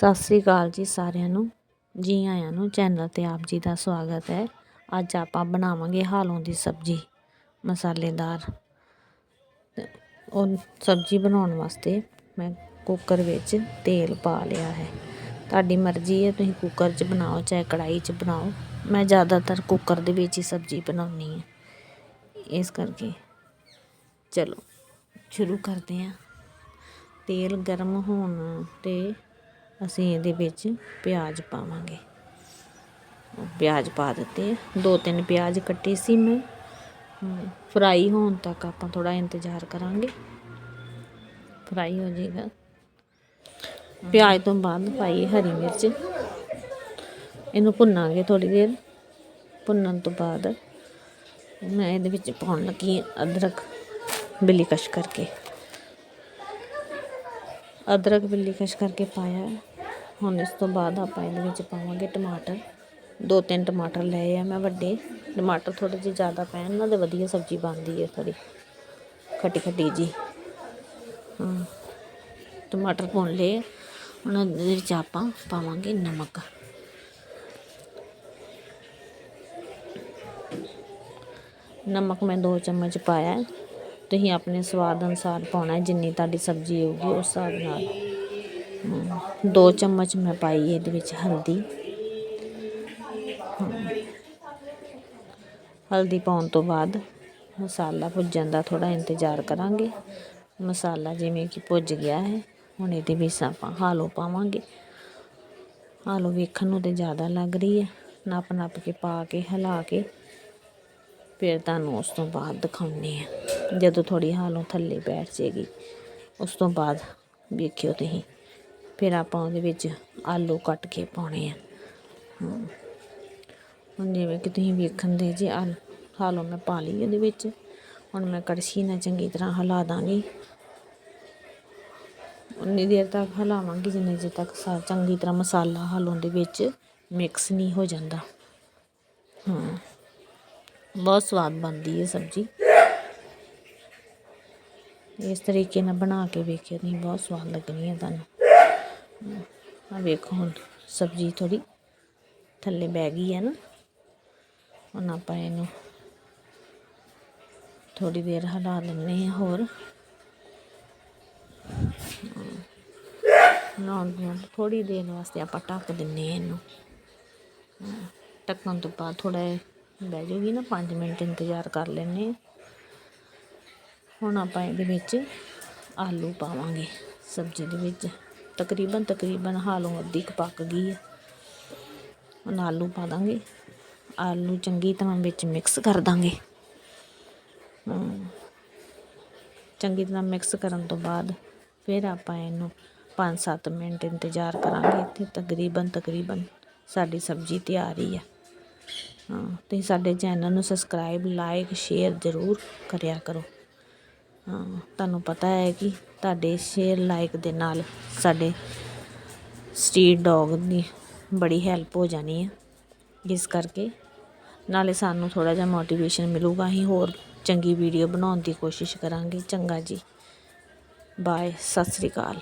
ਸਤਿ ਸ੍ਰੀ ਅਕਾਲ ਜੀ ਸਾਰਿਆਂ ਨੂੰ। ਜੀ ਆਇਆਂ ਨੂੰ ਚੈਨਲ ਤੇ ਆਪ ਜੀ ਦਾ ਸਵਾਗਤ ਹੈ। ਅੱਜ ਆਪਾਂ ਬਣਾਵਾਂਗੇ ਹਾਲੋਂ ਦੀ ਸਬਜ਼ੀ, ਮਸਾਲੇਦਾਰ। ਉਹ ਸਬਜ਼ੀ ਬਣਾਉਣ ਵਾਸਤੇ ਮੈਂ ਕੁੱਕਰ ਵਿੱਚ ਤੇਲ ਪਾ ਲਿਆ ਹੈ। ਤੁਹਾਡੀ ਮਰਜ਼ੀ ਹੈ, ਤੁਸੀਂ ਕੁੱਕਰ 'ਚ ਬਣਾਓ ਚਾਹੇ ਕੜਾਈ 'ਚ ਬਣਾਓ। ਮੈਂ ਜ਼ਿਆਦਾਤਰ ਕੁੱਕਰ ਦੇ ਵਿੱਚ ਹੀ ਸਬਜ਼ੀ ਬਣਾਉਣੀ ਹੈ। ਇਸ ਕਰਕੇ ਚਲੋ, ਸ਼ੁਰੂ ਕਰਦੇ ਹਾਂ। ਤੇਲ ਗਰਮ ਹੋਣ ਤੇ ਅਸੀਂ ਇਹਦੇ ਵਿੱਚ ਪਿਆਜ਼ ਪਾਵਾਂਗੇ। ਪਿਆਜ਼ ਪਾ ਦਿੱਤੇ ਦੋ ਤਿੰਨ ਪਿਆਜ਼ ਕੱਟੇ ਸੀ ਮੈਂ। ਫਰਾਈ ਹੋਣ ਤੱਕ ਆਪਾਂ ਥੋੜਾ ਇੰਤਜ਼ਾਰ ਕਰਾਂਗੇ। ਫਰਾਈ ਹੋ ਜਾਏਗਾ। ਪਿਆਜ਼ ਤੋਂ ਬਾਅਦ ਪਾਈ ਹਰੀ ਮਿਰਚ। ਇਹਨੂੰ ਭੁੰਨਾਂਗੇ ਥੋੜੀ ਦੇਰ। ਭੁੰਨਣ ਤੋਂ ਬਾਅਦ ਮੈਂ ਇਹਦੇ ਵਿੱਚ ਪਾਉਣ ਲੱਗੀ ਅਦਰਕ ਬਿੱਲੀ ਕਸ਼ ਕਰਕੇ। ਅਦਰਕ ਬਿੱਲੀ ਕਸ਼ ਕਰਕੇ ਪਾਇਆ। ਹੁਣ ਇਸ ਤੋਂ ਬਾਅਦ ਆਪਾਂ ਇਹਦੇ ਵਿੱਚ ਪਾਵਾਂਗੇ ਟਮਾਟਰ। ਦੋ ਤਿੰਨ ਟਮਾਟਰ ਲਏ ਆ ਮੈਂ ਵੱਡੇ। ਟਮਾਟਰ ਥੋੜੇ ਜਿਹੇ ਜ਼ਿਆਦਾ ਪੈਣ, ਨਾਲ ਤੇ ਵਧੀਆ ਸਬਜ਼ੀ ਬਣਦੀ ਹੈ ਥੋੜੀ ਖੱਟੀ ਖੱਟੀ ਜੀ। ਹਾਂ। ਟਮਾਟਰ ਭੁੰਨ ਲਏ। ਹੁਣ ਇਹਦੇ ਵਿੱਚ ਆਪਾਂ ਪਾਵਾਂਗੇ ਨਮਕ। ਨਮਕ ਮੈਂ 2 ਚਮਚ ਪਾਇਆ। ਤੁਸੀਂ ਆਪਣੇ ਸਵਾਦ ਅਨੁਸਾਰ ਪਾਉਣਾ, ਜਿੰਨੀ ਤੁਹਾਡੀ ਸਬਜ਼ੀ ਹੋਊਗੀ ਉਸ ਹਿਸਾਬ ਨਾਲ। ਦੋ ਚਮਚ ਮੈਂ ਪਾਈ ਇਹਦੇ ਵਿੱਚ ਹਲਦੀ। ਹਲਦੀ ਪਾਉਣ ਤੋਂ ਬਾਅਦ ਮਸਾਲਾ ਭੁੱਜਣ ਦਾ ਥੋੜਾ ਇੰਤਜ਼ਾਰ ਕਰਾਂਗੇ। ਮਸਾਲਾ ਜਿਵੇਂ ਕਿ ਭੁੱਜ ਗਿਆ ਹੈ, ਹੁਣ ਇਹਦੇ ਵਿੱਚ ਆਪਾਂ ਹਾਲੋ ਪਾਵਾਂਗੇ। ਹਾਲੋ ਵੇਖਣ ਨੂੰ ਤੇ ਜ਼ਿਆਦਾ ਲੱਗ ਰਹੀ ਹੈ। ਨੱਪ ਨੱਪ ਕੇ ਪਾ ਕੇ, ਹਿਲਾ ਕੇ ਫਿਰ ਤੁਹਾਨੂੰ ਉਸ ਤੋਂ ਬਾਅਦ ਦਿਖਾਉਣੇ ਆ ਜਦੋਂ ਥੋੜੀ ਹਾਲੋਂ ਥੱਲੇ ਬੈਠ ਜੇਗੀ ਉਸ ਤੋਂ ਬਾਅਦ ਵੇਖਿਓ ਤੁਸੀਂ। ਫਿਰ ਆਪਾਂ ਉਹਦੇ ਵਿੱਚ ਆਲੂ ਕੱਟ ਕੇ ਪਾਉਣੇ ਆ। ਹੁਣ ਜਿਵੇਂ ਕਿ ਤੁਸੀਂ ਵੇਖਣ ਦੇ ਜੇ ਆਲ, ਹਾਲੋ ਮੈਂ ਪਾ ਲਈ ਉਹਦੇ ਵਿੱਚ। ਹੁਣ ਮੈਂ ਕੜਛੀ ਨਾਲ ਚੰਗੀ ਤਰ੍ਹਾਂ ਹਿਲਾ ਦਾਂਗੀ। ਉਨੀ ਦੇਰ ਤੱਕ ਹਿਲਾਵਾਂਗੀ, ਜਿੰਨੇ ਜੇ ਤੱਕ ਸਾ ਚੰਗੀ ਤਰ੍ਹਾਂ ਮਸਾਲਾ ਹਾਲੋਂ ਦੇ ਵਿੱਚ ਮਿਕਸ ਨਹੀਂ ਹੋ ਜਾਂਦਾ। ਹਾਂ। ਬਹੁਤ ਸਵਾਦ ਬਣਦੀ ਹੈ ਸਬਜ਼ੀ। ਇਸ ਤਰੀਕੇ ਨਾਲ ਬਣਾ ਕੇ ਵੇਖਿਓ ਤੁਸੀਂ ਬਹੁਤ ਸਵਾਦ ਲੱਗਣੀ ਹੈ ਤੁਹਾਨੂੰ। ਆ ਵੇਖੋ ਹੁਣ ਸਬਜ਼ੀ ਥੋੜੀ ਥੱਲੇ ਬਹਿ ਗਈ ਹੈ ਨਾ। ਹੁਣ ਆਪਾਂ ਇਹਨੂੰ ਥੋੜੀ ਦੇਰ ਹਿਲਾ ਦਿੰਨੇ ਆ ਹੋਰ। ਨਾ ਥੋੜੀ ਦੇਰ ਵਾਸਤੇ ਆਪਾਂ ਢੱਕ ਦਿੰਨੇ ਆ ਇਹਨੂੰ। ਢੱਕਣ ਤੋਂ ਬਾਅਦ ਥੋੜਾ ਬਹਿ ਜਾਊਗੀ ਨਾ 5 ਮਿੰਟ ਇੰਤਜ਼ਾਰ ਕਰ ਲੈਣੇ ਹੁਣ ਆਪਾਂ ਇਹਦੇ ਵਿੱਚ ਆਲੂ ਪਾਵਾਂਗੇ ਸਬਜ਼ੀ ਦੇ ਵਿੱਚ। ਤਕਰੀਬਨ ਤਕਰੀਬਨ ਹਾਲੋਂ ਅੱਧੀ ਕੁ ਪੱਕ ਗਈ ਆ। ਹੁਣ ਆਲੂ ਪਾ ਦਾਂਗੇ। ਆਲੂ ਚੰਗੀ ਤਰ੍ਹਾਂ ਵਿੱਚ ਮਿਕਸ ਕਰ ਦਾਂਗੇ। ਚੰਗੀ ਤਰ੍ਹਾਂ ਮਿਕਸ ਕਰਨ ਤੋਂ ਬਾਅਦ ਫਿਰ ਆਪਾਂ ਇਹਨੂੰ 5-7 ਮਿੰਟ ਇੰਤਜ਼ਾਰ ਕਰਾਂਗੇ। ਤੇ ਤਕਰੀਬਨ ਤਕਰੀਬਨ ਸਾਡੀ ਸਬਜ਼ੀ ਤਿਆਰ ਹੀ ਹੈ ਹਾਂ ਤੁਸੀਂ ਸਾਡੇ ਚੈਨਲ ਨੂੰ ਸਬਸਕ੍ਰਾਈਬ ਲਾਈਕ ਸ਼ੇਅਰ ਜ਼ਰੂਰ ਕਰਿਆ ਕਰੋ। ਹਾਂ, ਤੁਹਾਨੂੰ ਪਤਾ ਹੈ ਕਿ ਤੁਹਾਡੇ ਸ਼ੇਅਰ ਲਾਈਕ ਦੇ ਨਾਲ ਸਾਡੇ ਸਟਰੀਟ ਡੌਗ ਦੀ ਬੜੀ ਹੈਲਪ ਹੋ ਜਾਣੀ ਹੈ। ਇਸ ਕਰਕੇ ਨਾਲੇ ਸਾਨੂੰ ਥੋੜਾ ਜਿਹਾ ਮੋਟੀਵੇਸ਼ਨ ਮਿਲੂਗਾ, ਅਸੀਂ ਹੋਰ ਚੰਗੀ ਵੀਡੀਓ ਬਣਾਉਣ ਦੀ ਕੋਸ਼ਿਸ਼ ਕਰਾਂਗੇ। ਚੰਗਾ ਜੀ। ਬਾਏ ਸਤਿ ਸ੍ਰੀ ਅਕਾਲ।